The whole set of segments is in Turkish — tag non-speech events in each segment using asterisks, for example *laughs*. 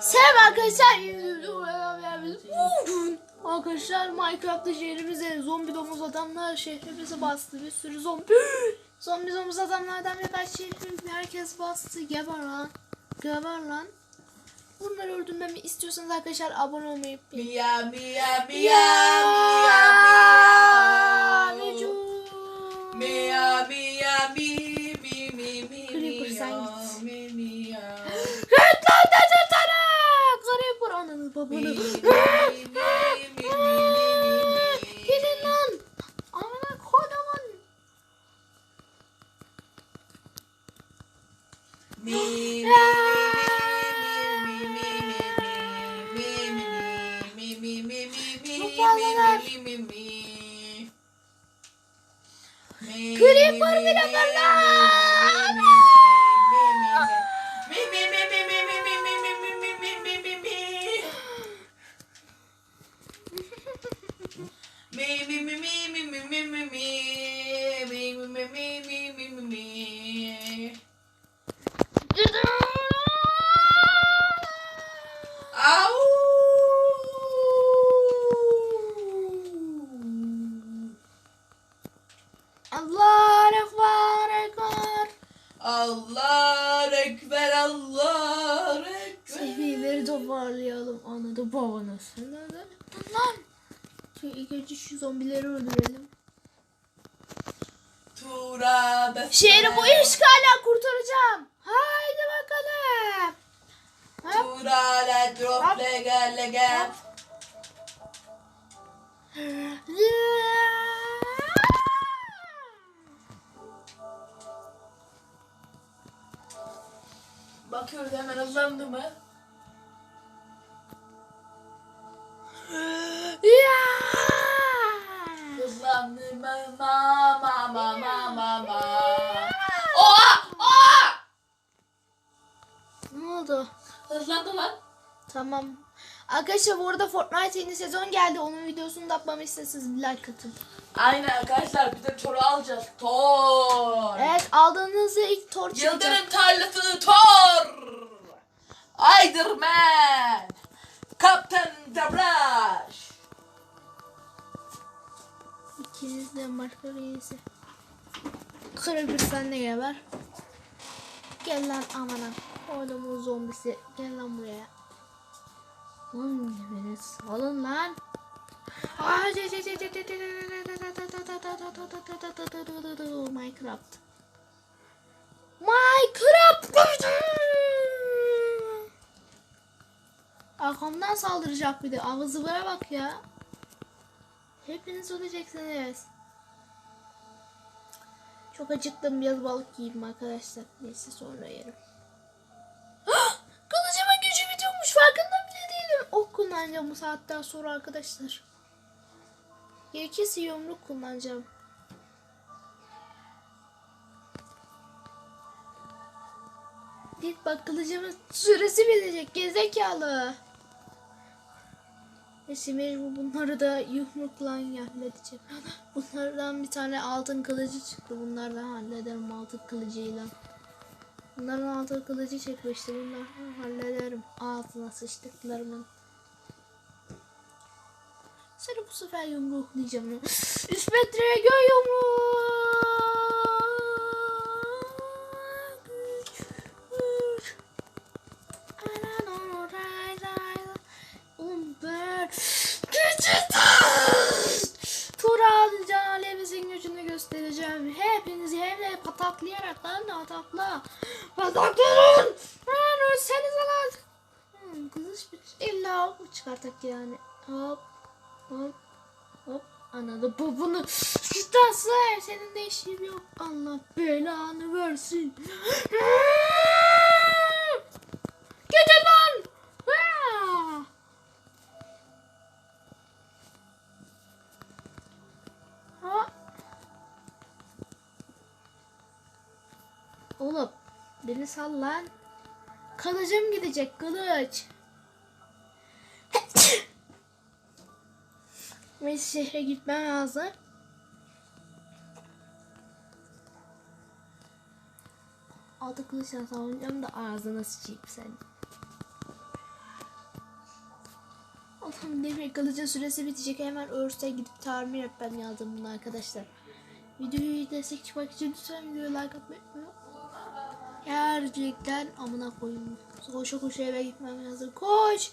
Selam arkadaşlar. Arkadaşlar Minecraft'ta şehrimize zombi domuz adamlar şehrimize bastı. Bir sürü zombi. *gasps* Zombi domuz adamlardan birkaç şehrimizi herkes bastı. Geber lan. Geber lan. Bunları öldürmemi istiyorsanız arkadaşlar abone olmayı unutmayın. Mia mia mia Ya, Mi babanı. Gidin lan. Amına mi Creeper bile var lan. Allah Şu ilk önce şu zombileri öldürelim. Tura Şehri bu işgalden kurtaracağım. Haydi bakalım. Hop. Tura drop lega lega. Bakıyoruz hemen hızlandı mı? Ma ma ma ma ma ma. Oha! Oha! Tamam. Arkadaşlar bu arada Fortnite yeni sezon geldi. Onun videosunu da yapmamı isterseniz bir like atın. Aynen arkadaşlar bir de Thor'u alacağız. Thor. Evet aldığınızda ilk tor çıkacak. Yıldırım tarlası Thor. Iron Man. Kaptan Dabraş. İkiniz marka reisi. Kırık sen de geber. Gel lan amana. Oğlum o zombisi. Gel lan buraya. Lan beni salın lan. Minecraft. Minecraft. Arkamdan saldıracak bir de. Ağzı böyle bak ya. Hepiniz öleceksiniz. Çok acıktım. Biraz balık yiyeyim arkadaşlar. Neyse sonra yerim. Kılıcımın gücü bitiyormuş. Farkında bile değilim. Ok kullanacağım bu saatten sonra arkadaşlar. Gerekirse yumruk kullanacağım. Git bak kılıcımın süresi bitecek. Gezekalı. Neyse mecbur bunları da yumrukla halledeceğim. Bunlardan bir tane altın kılıcı çıktı. Bunlardan hallederim altın kılıcıyla. Bunların altın kılıcı çıkmıştı. Bunları hallederim. Ağzına sıçtıklarımın. Seni bu sefer yumruklayacağım. Üst metreye göy yumruk. Lan da atakla. Pataklayın. Lan ölsenize lan. Hmm, kızış bir illa ok mu çıkartak yani. Hop hop hop. Anladı bu bunu. Şutası senin de işin yok. Allah belanı versin. *gasps* beni sal lan. Kılıcım gidecek kılıç. *coughs* Ve şehre gitmem lazım. Altı kılıçla savunacağım da ağzına sıçayım sen. Tam demir kılıcın süresi bitecek. Hemen örse gidip tamir etmem lazım bunu arkadaşlar. Videoyu destek çıkmak için lütfen videoyu like atmayı. Gerçekten amına koyayım. Koşa koşa eve gitmem lazım. Koş!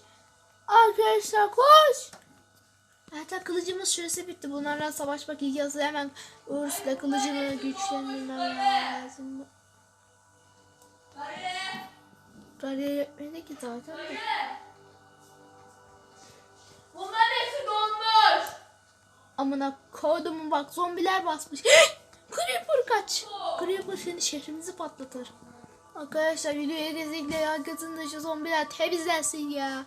Arkadaşlar koş! Zaten kılıcımız süresi bitti. Bunlarla savaşmak iyi yazı hemen Urs'la kılıcımı güçlendirmem lazım. Rariye yetmedi ki zaten de. Bunların hepsi donmuş. Amına kodumu bak zombiler basmış. *gasps* Creeper kaç. Creeper seni şehrimizi patlatır. Arkadaşlar videoya kesinlikle herkesin dışı zombiler temizlensin ya.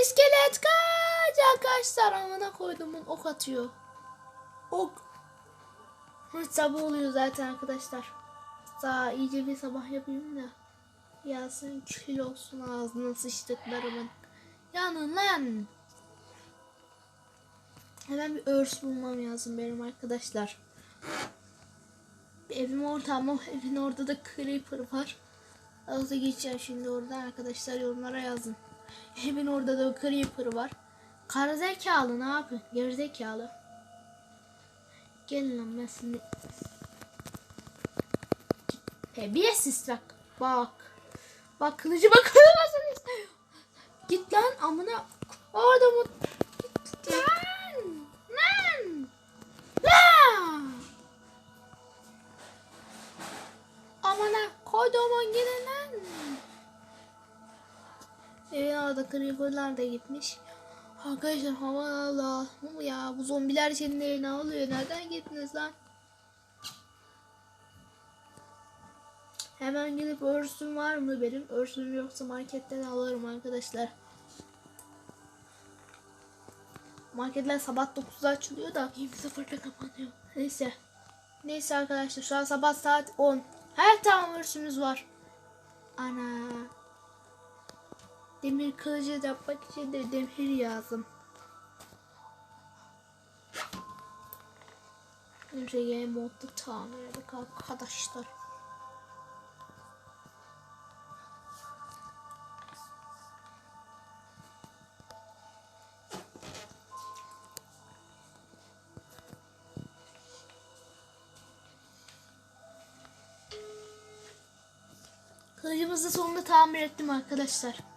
İskelet kaç arkadaşlar amına koyduğumun ok atıyor. Ok. Sabah oluyor zaten arkadaşlar. Daha iyice bir sabah yapayım da. Yasin kül olsun ağzına sıçtıklarımın. Yanın lan. Hemen bir örs bulmam lazım benim arkadaşlar. Evim orada ama evin orada da creeper var. Nasıl geçeceğim şimdi oradan arkadaşlar yorumlara yazın. Evin orada da creeper var. Kara zekalı ne yapın? Geri zekalı. Gelin lan ben şimdi. Terbiyesiz bak. Bak. Bak kılıcıma kırılmasın *laughs* Git lan amına. Orada mı? Creeperlar da gitmiş. Arkadaşlar hava Allah ya bu zombiler senin evine alıyor. Nereden gittiniz lan? Hemen gidip örsüm var mı benim? Örsüm yoksa marketten alırım arkadaşlar. Marketler sabah 9'da açılıyor da 20.00'da kapanıyor. Neyse. Neyse arkadaşlar şu an sabah saat 10. Her tamam örsümüz var. Ana. Demir kılıcı yapmak için de demir lazım. Nereye modda tamir edelim arkadaşlar. Kılıcımızı sonunda tamir ettim arkadaşlar.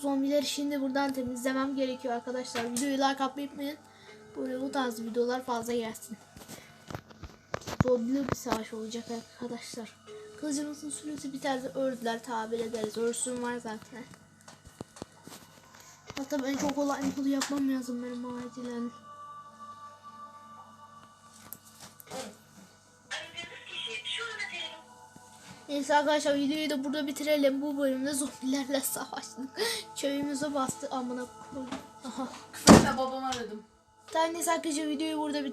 Zombileri şimdi buradan temizlemem gerekiyor arkadaşlar. Videoyu like atmayı unutmayın. Böyle bu tarz videolar fazla gelsin. Zombili bir savaş olacak arkadaşlar. Kılıcımızın süresi biterse ördüler tabir ederiz. Örsün var zaten. Hatta ben çok olay yapmam lazım benim acilen. Neyse arkadaşlar videoyu da burada bitirelim. Bu bölümde zombilerle *laughs* savaştık. Köyümüze bastı amına koyayım. Aha. Ben babamı aradım. Tamam neyse arkadaşlar videoyu burada bitirelim.